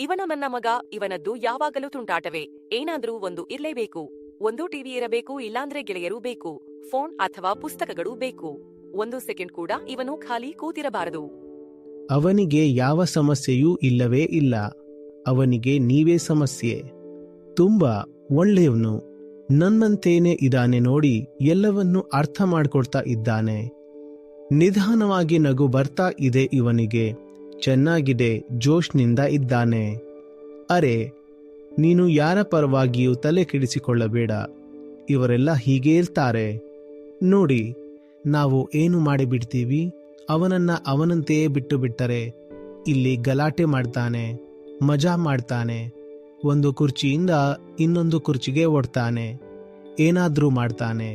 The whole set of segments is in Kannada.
ಇವನ ನನ್ನ ಮಗ, ಇವನದ್ದು ಯಾವಾಗಲೂ ತುಂಟಾಟವೇ. ಏನಾದರೂ ಒಂದು ಇರಲೇಬೇಕು. ಒಂದು ಟಿವಿ ಇರಬೇಕು, ಇಲ್ಲಾಂದ್ರೆ ಗೆಳೆಯರು ಬೇಕು. ಫೋನ್ ಅಥವಾ ಪುಸ್ತಕಗಳು ಬೇಕು. ಒಂದು ಸೆಕೆಂಡ್ ಕೂಡ ಇವನು ಖಾಲಿ ಕೂತಿರಬಾರದು. ಅವನಿಗೆ ಯಾವ ಸಮಸ್ಯೆಯೂ ಇಲ್ಲವೇ ಇಲ್ಲ. ಅವನಿಗೆ ನೀವೇ ಸಮಸ್ಯೆ. ತುಂಬಾ ಒಳ್ಳೆಯವನು. ನನ್ನಂತೇನೆ ಇದಾನೆ ನೋಡಿ ಎಲ್ಲವನ್ನೂ ಅರ್ಥ ಮಾಡ್ಕೊಡ್ತಾ ಇದ್ದಾನೆ. ನಿಧಾನವಾಗಿ ನಗು ಬರ್ತಾ ಇದೆ ಇವನಿಗೆ. ಚೆನ್ನಾಗಿದೆ, ಜೋಶ್ನಿಂದ ಇದ್ದಾನೆ. ಅರೆ, ನೀನು ಯಾರ ಪರವಾಗಿಯೂ ತಲೆ ಕೆಡಿಸಿಕೊಳ್ಳಬೇಡ. ಇವರೆಲ್ಲ ಹೀಗೆ ಇರ್ತಾರೆ. ನೋಡಿ, ನಾವು ಏನು ಮಾಡಿಬಿಡ್ತೀವಿ? ಅವನನ್ನ ಅವನಂತೆಯೇ ಬಿಟ್ಟು ಬಿಟ್ಟರೆ ಇಲ್ಲಿ ಗಲಾಟೆ ಮಾಡ್ತಾನೆ, ಮಜಾ ಮಾಡ್ತಾನೆ, ಒಂದು ಕುರ್ಚಿಯಿಂದ ಇನ್ನೊಂದು ಕುರ್ಚಿಗೆ ಓಡ್ತಾನೆ, ಏನಾದರೂ ಮಾಡ್ತಾನೆ,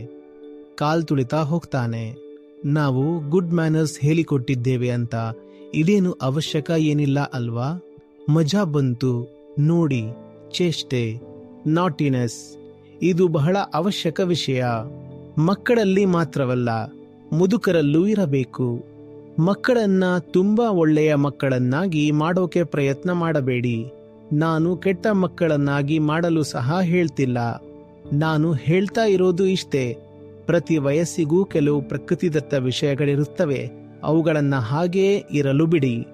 ಕಾಲ್ ತುಳಿತಾ ಹೋಗ್ತಾನೆ. ನಾವು ಗುಡ್ ಮ್ಯಾನರ್ಸ್ ಹೇಳಿಕೊಟ್ಟಿದ್ದೇವೆ ಅಂತ ಇದೇನು ಅವಶ್ಯಕ ಏನಿಲ್ಲ ಅಲ್ವಾ? ಮಜಾ ಬಂತು, ನೋಡಿ, ಚೇಷ್ಟೆ ನಾಟಿನೆಸ್ ಇದು ಬಹಳ ಅವಶ್ಯಕ ವಿಷಯ. ಮಕ್ಕಳಲ್ಲಿ ಮಾತ್ರವಲ್ಲ, ಮುದುಕರಲ್ಲೂ ಇರಬೇಕು. ಮಕ್ಕಳನ್ನ ತುಂಬಾ ಒಳ್ಳೆಯ ಮಕ್ಕಳನ್ನಾಗಿ ಮಾಡೋಕೆ ಪ್ರಯತ್ನ ಮಾಡಬೇಡಿ. ನಾನು ಕೆಟ್ಟ ಮಕ್ಕಳನ್ನಾಗಿ ಮಾಡಲು ಸಹ ಹೇಳ್ತಿಲ್ಲ. ನಾನು ಹೇಳ್ತಾ ಇರೋದು ಇಷ್ಟೇ. ಪ್ರತಿ ವಯಸ್ಸಿಗೂ ಕೆಲವು ಪ್ರಕೃತಿದತ್ತ ವಿಷಯಗಳಿರುತ್ತವೆ. ಅವುಗಳನ್ನ ಹಾಗೇ ಇರಲು ಬಿಡಿ.